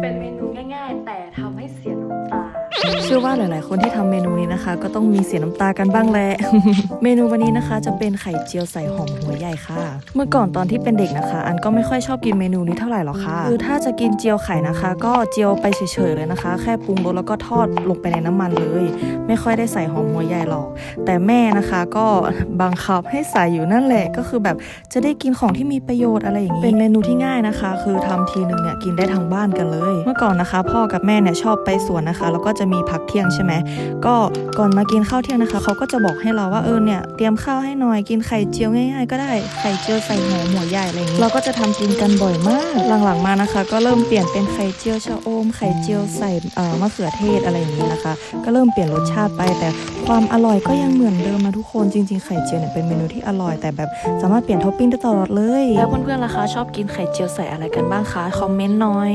เป็นเมนูง่าย ๆ แต่ทำให้เสียน เชื่อว่าหลาย ๆ คนที่ทำเมนูนี้นะคะ ก็ต้องมีเสียน้ำตากันบ้างแหละ เมนูวันนี้นะคะจะเป็นไข่เจียวใส่หอมหัวใหญ่ค่ะ เมื่อก่อนตอนที่เป็นเด็กนะคะ อันก็ไม่ค่อยชอบกินเมนูนี้เท่าไหร่หรอกค่ะ คือถ้าจะกินเจียวไข่นะคะ ก็เจียวไปเฉย ๆ เลยนะคะ แค่ปรุงรสแล้วก็ทอดลงไปในน้ำมันเลย ไม่ค่อยได้ใส่หอมหัวใหญ่หรอก แต่แม่นะคะก็บังคับให้ใส่อยู่นั่นแหละ ก็คือแบบจะได้กินของที่มีประโยชน์อะไรอย่างนี้ เป็นเมนูที่ง่ายนะคะ คือทำทีนึงเนี่ยกินได้ทั้งบ้านกันเลย เมื่อก่อนนะคะ พ่อกับแม่เนี่ยชอบไปสวนนะคะ แล้วก็จะมีพักเที่ยงใช่ไหมก็ก่อนมากินข้าวเที่ยงนะคะเขาก็จะบอกให้เราว่าเออเนี่ยเตรียมข้าวให้หน่อยกินไข่เจียวง่าย ๆ ก็ได้ไข่เจียวใส่หอมหัวใหญ่อะไรอย่างนี้เราก็จะทำกินกันบ่อยมาก หลังๆมานะคะ ก็เริ่มเปลี่ยนเป็นไข่เจียวชะอมไข่เจียวใส่เอ่อมะเขือเทศอะไรอย่างนี้นะคะ ก็เริ่มเปลี่ยนรสชาติไปแต่ความอร่อยก็ยังเหมือนเดิมนะทุกคนจริง ๆ ไข่เจียวเนี่ยเป็นเมนูที่อร่อยแต่แบบสามารถเปลี่ยนท็อปปิ้งได้ตลอดเลย แล้วเพื่อนๆล่ะคะชอบกินไข่เจียวใส่อะไรกันบ้างคะ คอมเมนต์หน่อย